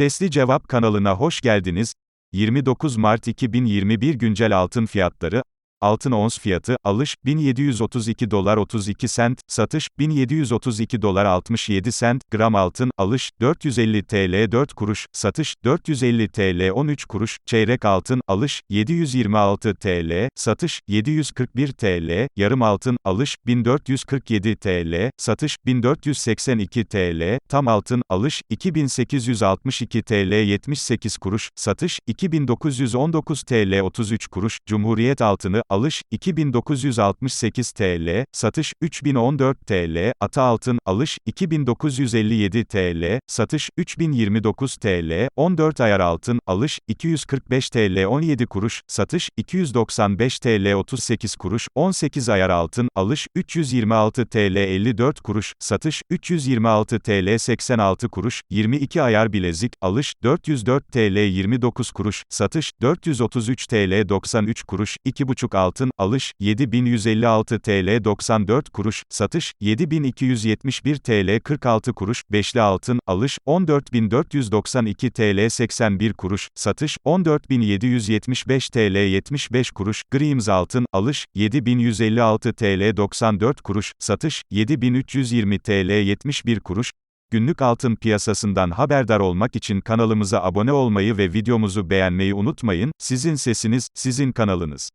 Sesli Cevap kanalına hoş geldiniz. 29 Mart 2021 güncel altın fiyatları, altın ons fiyatı, alış, 1732 dolar 32 sent, satış, 1732 dolar 67 sent, gram altın, alış, 450 TL 4 kuruş, satış, 450 TL 13 kuruş, çeyrek altın, alış, 726 TL, satış, 741 TL, yarım altın, alış, 1447 TL, satış, 1482 TL, tam altın, alış, 2862 TL 78 kuruş, satış, 2919 TL 33 kuruş, Cumhuriyet altını, alış, 2968 TL, satış, 3014 TL, ata altın, alış, 2957 TL, satış, 3029 TL, 14 ayar altın, alış, 245 TL 17 kuruş, satış, 295 TL 38 kuruş, 18 ayar altın, alış, 326 TL 54 kuruş, satış, 326 TL 86 kuruş, 22 ayar bilezik, alış, 404 TL 29 kuruş, satış, 433 TL 93 kuruş, 2,5 altın, alış, 7156 TL 94 kuruş, satış, 7271 TL 46 kuruş, beşli altın, alış, 14492 TL 81 kuruş, satış, 14775 TL 75 kuruş, grims altın, alış, 7156 TL 94 kuruş, satış, 7320 TL 71 kuruş, Günlük altın piyasasından haberdar olmak için kanalımıza abone olmayı ve videomuzu beğenmeyi unutmayın, sizin sesiniz, sizin kanalınız.